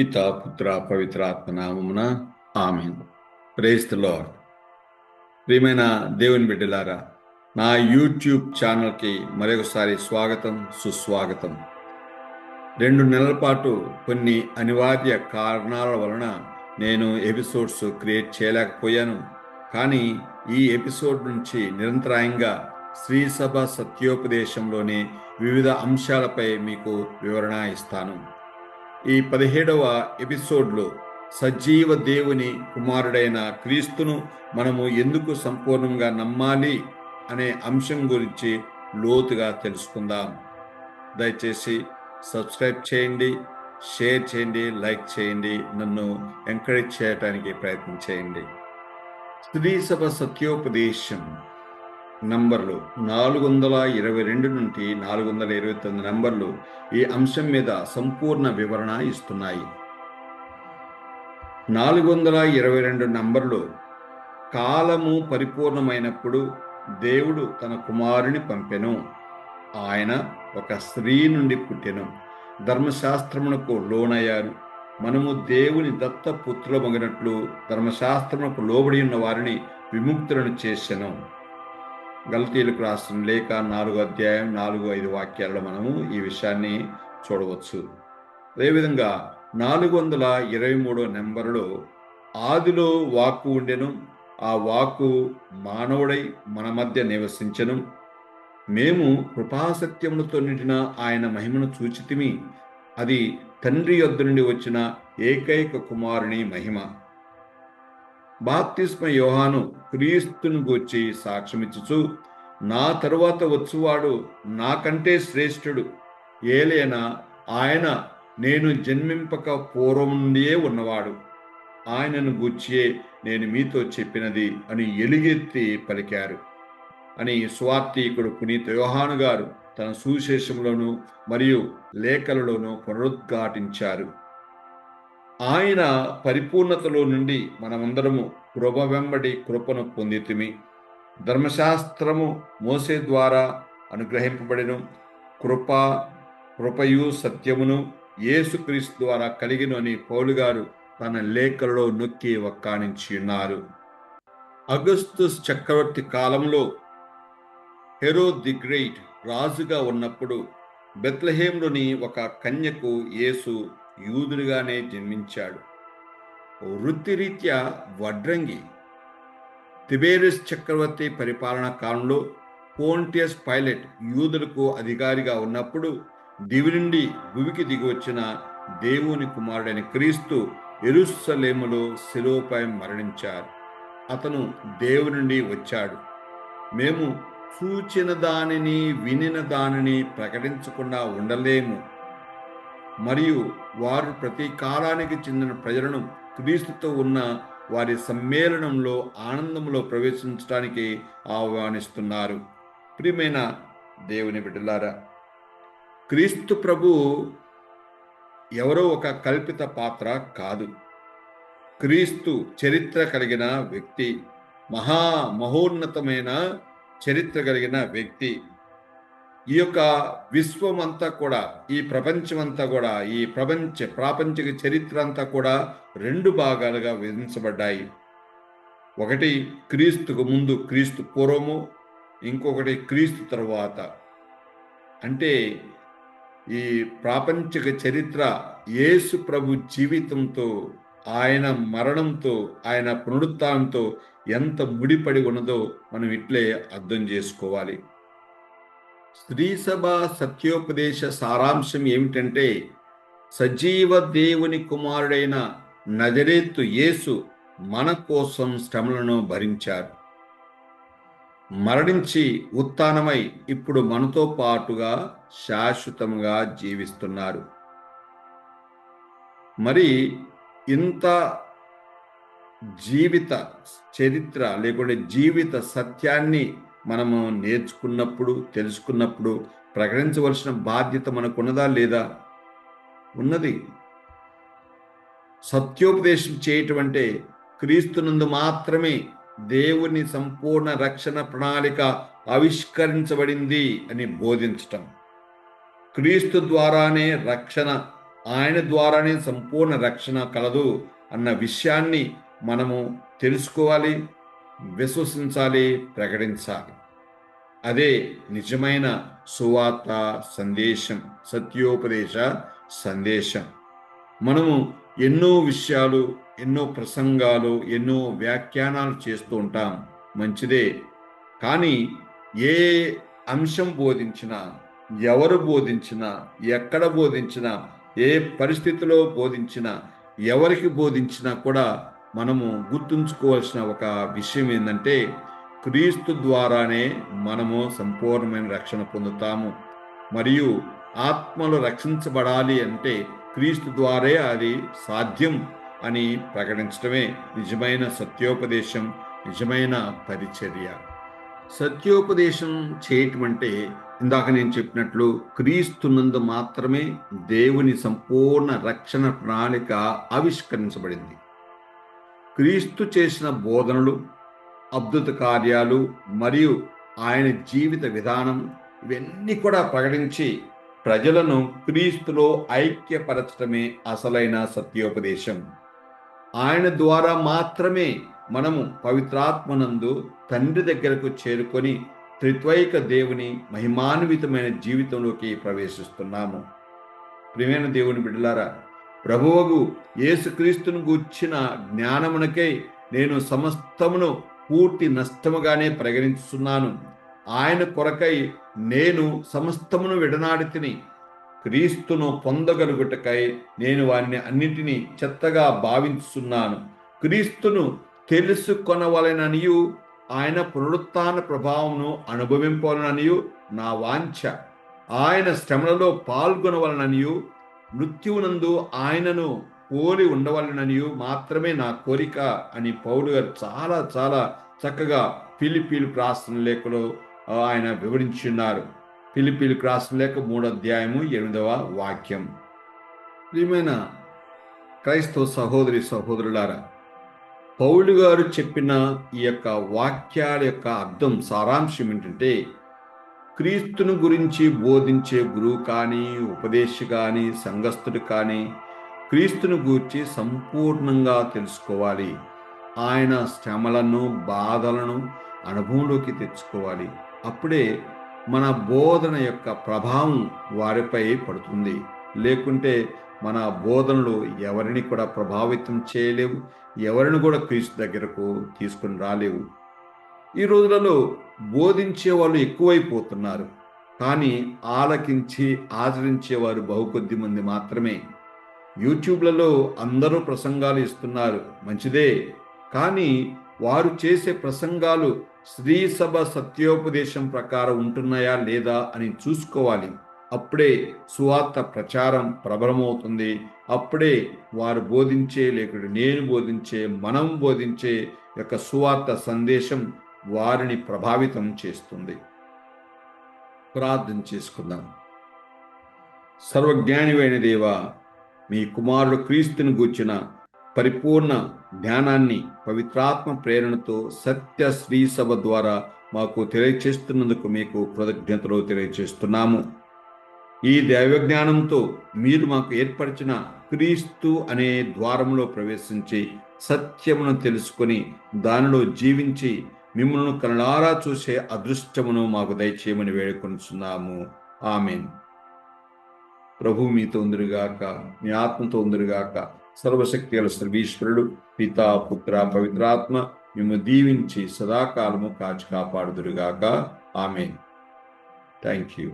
పిత పుత్ర పవిత్రాత్మ నామమున ఆమె ప్రేస్తులో ప్రియమైన దేవుని బిడ్డలారా నా యూట్యూబ్ ఛానల్కి మరొకసారి స్వాగతం సుస్వాగతం. రెండు నెలల పాటు కొన్ని అనివార్య కారణాల వలన నేను ఎపిసోడ్స్ క్రియేట్ చేయలేకపోయాను. కానీ ఈ ఎపిసోడ్ నుంచి నిరంతరాయంగా శ్రీ సభ సత్యోపదేశంలోని వివిధ అంశాలపై మీకు వివరణ ఇస్తాను. ఈ పదిహేడవ ఎపిసోడ్లో సజీవ దేవుని కుమారుడైన క్రీస్తును మనము ఎందుకు సంపూర్ణంగా నమ్మాలి అనే అంశం గురించి లోతుగా తెలుసుకుందాం. దయచేసి సబ్స్క్రైబ్ చేయండి షేర్ చేయండి లైక్ చేయండి నన్ను ఎంకరేజ్ చేయడానికి ప్రయత్నం చేయండి. స్త్రీ సభ సత్యోపదేశం. నంబర్లు నాలుగు వందల ఇరవై రెండు నుండి నాలుగు వందల ఇరవై తొమ్మిది నంబర్లు ఈ అంశం మీద సంపూర్ణ వివరణ ఇస్తున్నాయి. నాలుగు వందల ఇరవై రెండు నంబర్లు కాలము పరిపూర్ణమైనప్పుడు దేవుడు తన కుమారుని పంపెను. ఆయన ఒక స్త్రీ నుండి పుట్టెను. ధర్మశాస్త్రమునకు లోనయ్యారు. మనము దేవుని దత్త పుత్రులమగినట్లు ధర్మశాస్త్రమునకు లోబడి ఉన్న వారిని విముక్తులను చేసెను. గల్తీలకు రాసిన లేఖ నాలుగో అధ్యాయం నాలుగు ఐదు వాక్యాలలో మనము ఈ విషయాన్ని చూడవచ్చు. అదేవిధంగా నాలుగు వందల ఇరవై మూడో నెంబర్లో ఆదిలో వాక్కు ఉండెను ఆ వాక్కు మానవుడై మన మధ్య నివసించను. మేము కృపాసత్యములతో నిండిన ఆయన మహిమను చూచితిమి అది తండ్రి యొద్ద నుండి వచ్చిన ఏకైక కుమారుని మహిమ. బాప్తిస్మ యోహాను క్రీస్తును గూర్చి సాక్ష్యమిచ్చుచు నా తరువాత వచ్చువాడు నాకంటే శ్రేష్ఠుడు. ఏలేనా ఆయన నేను జన్మింపక పూర్వం నుండియే ఉన్నవాడు. ఆయనను గూర్చియే నేను మీతో చెప్పినది అని ఎలుగెత్తి పలికారు. అని స్వార్థీకుడు పునీత యోహాను గారు తన సువిశేషంలోను మరియు లేఖలలోనూ పునరుద్ఘాటించారు. ఆయన పరిపూర్ణతలో నుండి మనమందరము కృప వెంబడి కృపను పొందితిమి. ధర్మశాస్త్రము మోసే ద్వారా అనుగ్రహింపబడిను. కృప కృపయు సత్యమును యేసుక్రీస్తు ద్వారా కలిగిను అని పౌలు గారు తన లేఖలలో నొక్కి వక్కానించి ఉన్నారు అగస్తుస్ చక్రవర్తి కాలంలో హెరో ది గ్రేట్ రాజుగా ఉన్నప్పుడు బెత్లహేంలోని ఒక కన్యకు యేసు యూదుడిగానే జన్మించాడు. వృత్తిరీత్యా వడ్రంగి తిబేరిస్ చక్రవర్తి పరిపాలన కాలంలో పోంటియస్ పైలట్ యూదులకు అధికారిగా ఉన్నప్పుడు దివి నుండి భూమికి దిగి వచ్చిన దేవుని కుమారుడైన క్రీస్తు ఎరుసలేములో శిలువపై మరణించారు. అతను దేవుని నుండి వచ్చాడు. మేము చూచిన దానిని వినిన దానిని ప్రకటించకుండా ఉండలేము. మరియు వారు ప్రతి కాలానికి చెందిన ప్రజలను క్రీస్తుతో ఉన్న వారి సమ్మేళనంలో ఆనందంలో ప్రవేశించడానికి ఆహ్వానిస్తున్నారు. ప్రియమైన దేవుని బిడ్డలారా క్రీస్తు ప్రభు ఎవరో ఒక కల్పిత పాత్ర కాదు. క్రీస్తు చరిత్ర కలిగిన వ్యక్తి మహా మహోన్నతమైన చరిత్ర కలిగిన వ్యక్తి. ఈ యొక్క విశ్వం అంతా కూడా ఈ ప్రపంచం అంతా కూడా ఈ ప్రపంచ ప్రాపంచిక చరిత్ర అంతా కూడా రెండు భాగాలుగా విధించబడ్డాయి ఒకటి క్రీస్తుకు ముందు క్రీస్తు పూర్వము ఇంకొకటి క్రీస్తు తరువాత. అంటే ఈ ప్రాపంచిక చరిత్ర యేసు ప్రభు జీవితంతో ఆయన మరణంతో ఆయన పునరుత్నంతో ఎంత ముడిపడి ఉన్నదో మనం ఇట్లే అర్థం చేసుకోవాలి. స్త్రీ సభ సత్యోపదేశ సారాంశం ఏమిటంటే సజీవ దేవుని కుమారుడైన నజరేత్తు యేసు మన కోసం శ్రమలను భరించారు. మరణించి ఉత్థానమై ఇప్పుడు మనతో పాటుగా శాశ్వతంగా జీవిస్తున్నారు. మరి ఇంత జీవిత చరిత్ర లేకుంటే జీవిత సత్యాన్ని మనము నేర్చుకున్నప్పుడు తెలుసుకున్నప్పుడు ప్రకటించవలసిన బాధ్యత మనకున్నదా లేదా ఉన్నది. సత్యోపదేశం చేయటం అంటే క్రీస్తునందు మాత్రమే దేవుని సంపూర్ణ రక్షణ ప్రణాళిక ఆవిష్కరించబడింది అని బోధించటం. క్రీస్తు ద్వారానే రక్షణ ఆయన ద్వారానే సంపూర్ణ రక్షణ కలదు అన్న విషయాన్ని మనము తెలుసుకోవాలి. విశ్వసించాలి ప్రకటించాలి. అదే నిజమైన సువార్త సందేశం సత్యోపదేశ సందేశం. మనము ఎన్నో విషయాలు ఎన్నో ప్రసంగాలు ఎన్నో వ్యాఖ్యానాలు చేస్తూ ఉంటాం. మంచిదే. కానీ ఏ అంశం బోధించినా ఎవరు బోధించినా ఎక్కడ బోధించినా ఏ పరిస్థితిలో బోధించినా ఎవరికి బోధించినా కూడా మనము గుర్తుంచుకోవాల్సిన ఒక విషయం ఏంటంటే క్రీస్తు ద్వారానే మనము సంపూర్ణమైన రక్షణ పొందుతాము. మరియు ఆత్మలు రక్షించబడాలి అంటే క్రీస్తు ద్వారే అది సాధ్యం అని ప్రకటించడమే నిజమైన సత్యోపదేశం నిజమైన పరిచర్య. సత్యోపదేశం చేయటం అంటే ఇందాక నేను చెప్పినట్లు క్రీస్తునందు మాత్రమే దేవుని సంపూర్ణ రక్షణ ప్రణాళిక ఆవిష్కరించబడింది. క్రీస్తు చేసిన బోధనలు అద్భుత కార్యాలు మరియు ఆయన జీవిత విధానం ఇవన్నీ కూడా ప్రకటించి ప్రజలను క్రీస్తులో ఐక్యపరచడమే అసలైన సత్యోపదేశం. ఆయన ద్వారా మాత్రమే మనము పవిత్రాత్మనందు తండ్రి దగ్గరకు చేరుకొని త్రిత్వైక దేవుని మహిమాన్వితమైన జీవితంలోకి ప్రవేశిస్తున్నాము. ప్రియమైన దేవుని బిడ్డలారా ప్రభువుగు యేసుక్రీస్తును గూర్చిన జ్ఞానమునకై నేను సమస్తమును పూర్తి నష్టముగానే పరిగణిస్తున్నాను ఆయన కొరకై నేను సమస్తమును విడనాడి తిని క్రీస్తును పొందగలుగుటకై నేను వారిని అన్నిటినీ చెత్తగా భావించుతున్నాను క్రీస్తును తెలుసుకొనవలననియు ఆయన పునరుత్న ప్రభావమును అనుభవింపాలననియు నా వాంఛ. ఆయన శ్రమలలో పాల్గొనవలననియు మృత్యువునందు ఆయనను పోలి ఉండవలననియు మాత్రమే నా కోరిక అని పౌలు గారు చాలా చాలా చక్కగా పిలిపిలు ప్రాసన లేఖలో ఆయన వివరించున్నారు. పిలిపిలు ప్రాసన లేఖ మూడో అధ్యాయము ఎనిమిదవ వాక్యం. ప్రియమైన క్రైస్తవ సహోదరి సహోదరులారా పౌలు గారు చెప్పిన ఈ యొక్క వాక్యాల యొక్క అర్థం సారాంశం ఏంటంటే క్రీస్తును గురించి బోధించే గురువు కానీ ఉపదేశి కానీ సంఘస్థుడు కానీ క్రీస్తును గూర్చి సంపూర్ణంగా తెలుసుకోవాలి. ఆయన శ్రమలను బాధలను అనుభవంలోకి తెచ్చుకోవాలి. అప్పుడే మన బోధన యొక్క ప్రభావం వారిపై పడుతుంది. లేకుంటే మన బోధనలు ఎవరిని కూడా ప్రభావితం చేయలేవు ఎవరిని కూడా క్రీస్తు దగ్గరకు తీసుకుని రాలేవు. ఈ రోజులలో బోధించే వాళ్ళు ఎక్కువైపోతున్నారు. కానీ ఆలకించి ఆచరించేవారు బహుకొద్ది మంది మాత్రమే. యూట్యూబ్లలో అందరూ ప్రసంగాలు ఇస్తున్నారు. మంచిదే. కానీ వారు చేసే ప్రసంగాలు స్త్రీ సభ సత్యోపదేశం ప్రకారం ఉంటున్నాయా లేదా అని చూసుకోవాలి. అప్పుడే సువార్త ప్రచారం ప్రబలమవుతుంది. అప్పుడే వారు బోధించే లేకుడు నేను బోధించే మనం బోధించే యొక్క సువార్త సందేశం వారిని ప్రభావితం చేస్తుంది. ప్రార్థన చేసుకుందాం. సర్వజ్ఞానివైన దేవ మీ కుమారుడు క్రీస్తుని గూర్చిన పరిపూర్ణ జ్ఞానాన్ని పవిత్రాత్మ ప్రేరణతో సత్య శ్రీ సభ ద్వారా మాకు తెలియచేస్తున్నందుకు మీకు కృతజ్ఞతలు తెలియచేస్తున్నాము. ఈ దైవ జ్ఞానంతో మీరు మాకు ఏర్పరిచిన క్రీస్తు అనే ద్వారంలో ప్రవేశించి సత్యమును తెలుసుకొని దానిలో జీవించి మిమ్మల్ని కళ్ళారా చూసే అదృష్టమును మాకు దయచేయమని వేడుకొనిచున్నాము. ఆమెన్. ప్రభు మీతో ఉందిరుగాక మీ ఆత్మతో ఉందిరుగాక సర్వశక్తి గల సర్వీశ్వరుడు పితా పుత్ర పవిత్రాత్మ మేము దీవించి సదాకాలము కాచి కాపాడుదురుగాక. ఆమె థ్యాంక్ యూ